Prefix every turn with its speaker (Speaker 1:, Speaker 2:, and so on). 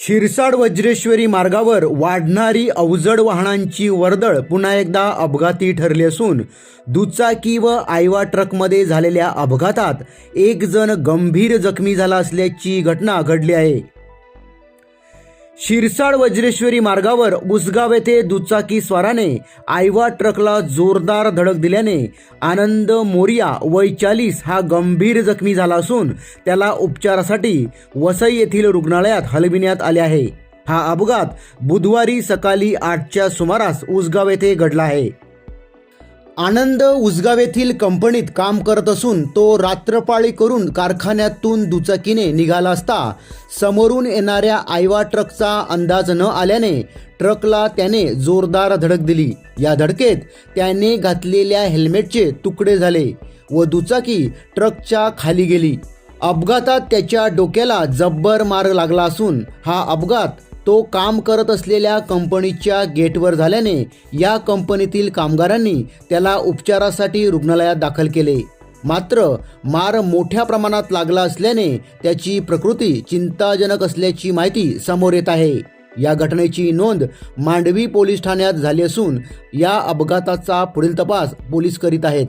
Speaker 1: शिरसाड वज्रेश्वरी मार्गावर वाढणारी अवजड वाहनांची वर्दळ पुन्हा एकदा अपघाती ठरली असून दुचाकी व आयवा ट्रकमध्ये झालेल्या अपघातात एक जण गंभीर जखमी झाला असल्याची घटना घडली आहे. शिरसाड वज्रेश्वरी मार्गावर उसगाव येथे दुचाकी स्वाराने आयवा ट्रकला जोरदार धडक दिल्याने आनंद मोरिया वय चाळीस हा गंभीर जखमी झाला असून त्याला उपचारासाठी वसई येथील रुग्णालयात हलविण्यात आले आहे. हा अपघात बुधवारी सकाळी आठच्या सुमारास उसगाव येथे घडला आहे. आनंद उसगाव येथील कंपनीत काम करत असून तो रात्रपाळी करून कारखान्यातून दुचाकीने निघाला असता. समोरून येणाऱ्या आयवा ट्रकचा अंदाज न आल्याने ट्रकला त्याने जोरदार धडक दिली. या धडकेत त्याने घातलेल्या हेल्मेटचे तुकडे झाले व दुचाकी ट्रकच्या खाली गेली. अपघातात त्याच्या डोक्याला जब्बर मार लागला असून हा अपघात तो काम करत असलेल्या कंपनीच्या गेटवर झाल्याने या कंपनीतील कामगारांनी त्याला उपचारासाठी रुग्णालयात दाखल केले. मात्र मार मोठ्या प्रमाणात लागला असल्याने त्याची प्रकृती चिंताजनक असल्याची माहिती समोर येत आहे. या घटनेची नोंद मांडवी पोलीस ठाण्यात झाली असून या अपघाताचा पुढील तपास पोलीस करीत आहेत.